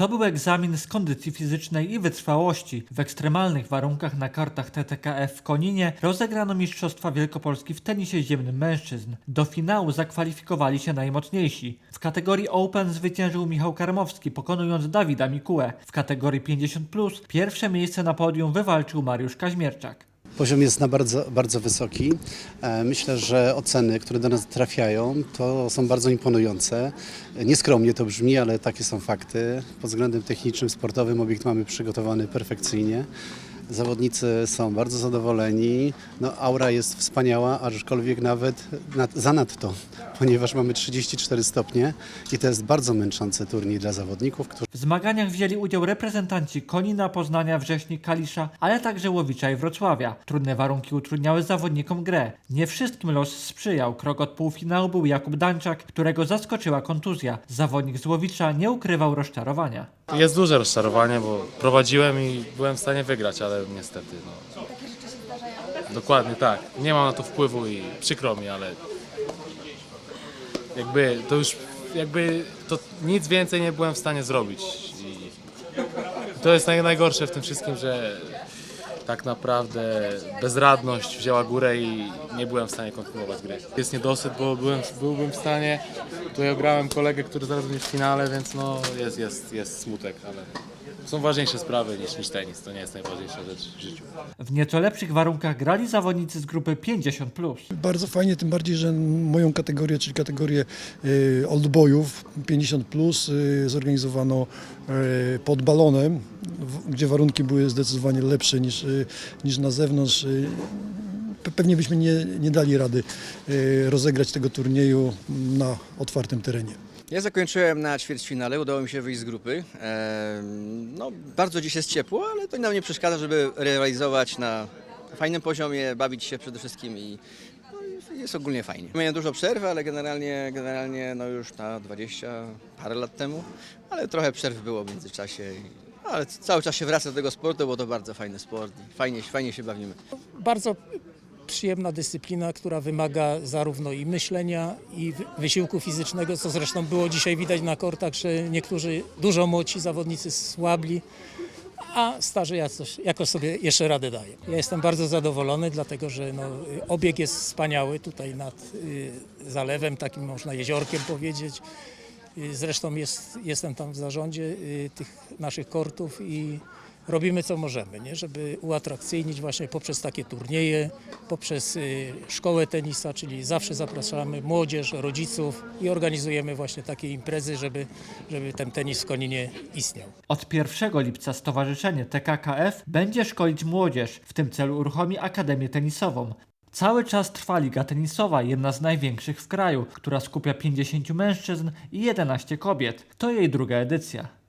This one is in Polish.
To był egzamin z kondycji fizycznej i wytrwałości. W ekstremalnych warunkach na kartach TTKF w Koninie rozegrano Mistrzostwa Wielkopolski w tenisie ziemnym mężczyzn. Do finału zakwalifikowali się najmocniejsi. W kategorii Open zwyciężył Michał Karmowski, pokonując Dawida Mikułę. W kategorii 50+, pierwsze miejsce na podium wywalczył Mariusz Kaźmierczak. Poziom jest na bardzo, bardzo wysoki. E, Myślę, że oceny, które do nas trafiają, to są bardzo imponujące. Nieskromnie to brzmi, ale takie są fakty. Pod względem technicznym, sportowym obiekt mamy przygotowany perfekcyjnie. Zawodnicy są bardzo zadowoleni. No, aura jest wspaniała, aczkolwiek nawet nad, zanadto, ponieważ mamy 34 stopnie i to jest bardzo męczący turniej dla zawodników, którzy W zmaganiach wzięli udział reprezentanci Konina, Poznania, Wrześni, Kalisza, ale także Łowicza i Wrocławia. Trudne warunki utrudniały zawodnikom grę. Nie wszystkim los sprzyjał. Krok od półfinału był Jakub Dańczak, którego zaskoczyła kontuzja. Zawodnik z Łowicza nie ukrywał rozczarowania. Jest duże rozczarowanie, bo prowadziłem i byłem w stanie wygrać, ale niestety. No. Dokładnie tak. Nie mam na to wpływu i przykro mi, ale jakby to już jakby to nic więcej nie byłem w stanie zrobić. I to jest naj, najgorsze w tym wszystkim, że tak naprawdę bezradność wzięła górę i nie byłem w stanie kontynuować gry. Jest niedosyt, bo byłem, byłbym w stanie. Tutaj ograłem kolegę, który zaraz będzie w finale, więc no jest, jest, jest smutek, ale są ważniejsze sprawy niż, niż tenis. To nie jest najważniejsza rzecz w życiu. W nieco lepszych warunkach grali zawodnicy z grupy 50+. Bardzo fajnie, tym bardziej, że moją kategorię, czyli kategorię y, oldboyów 50 plus y, zorganizowano y, pod balonem, gdzie warunki były zdecydowanie lepsze niż, y, niż na zewnątrz. Y, pe- Pewnie byśmy nie, nie dali rady y, rozegrać tego turnieju na otwartym terenie. Ja zakończyłem na ćwierćfinale, udało mi się wyjść z grupy. No, bardzo dziś jest ciepło, ale to nam nie przeszkadza, żeby realizować na fajnym poziomie, bawić się przede wszystkim i no, jest ogólnie fajnie. Miałem dużo przerwy, ale generalnie, generalnie no już na 20 parę lat temu, ale trochę przerw było w międzyczasie. Ale cały czas się wraca do tego sportu, bo to bardzo fajny sport fajnie, fajnie się bawimy. bardzo przyjemna dyscyplina, która wymaga zarówno i myślenia, i wy- wysiłku fizycznego, co zresztą było dzisiaj widać na kortach, że niektórzy dużo młodsi zawodnicy słabli, a starzy jakoś, jakoś sobie jeszcze radę dają. Ja jestem bardzo zadowolony, dlatego że no, obieg jest wspaniały tutaj nad y, zalewem, takim można jeziorkiem powiedzieć. Y, Zresztą jest, jestem tam w zarządzie y, tych naszych kortów i robimy co możemy, nie? żeby uatrakcyjnić właśnie poprzez takie turnieje, poprzez y, szkołę tenisa, czyli zawsze zapraszamy młodzież, rodziców i organizujemy właśnie takie imprezy, żeby, żeby ten tenis w Koninie istniał. Od 1 lipca Stowarzyszenie TKKF będzie szkolić młodzież. W tym celu uruchomi Akademię Tenisową. Cały czas trwa Liga Tenisowa, jedna z największych w kraju, która skupia 50 mężczyzn i 11 kobiet. To jej druga edycja.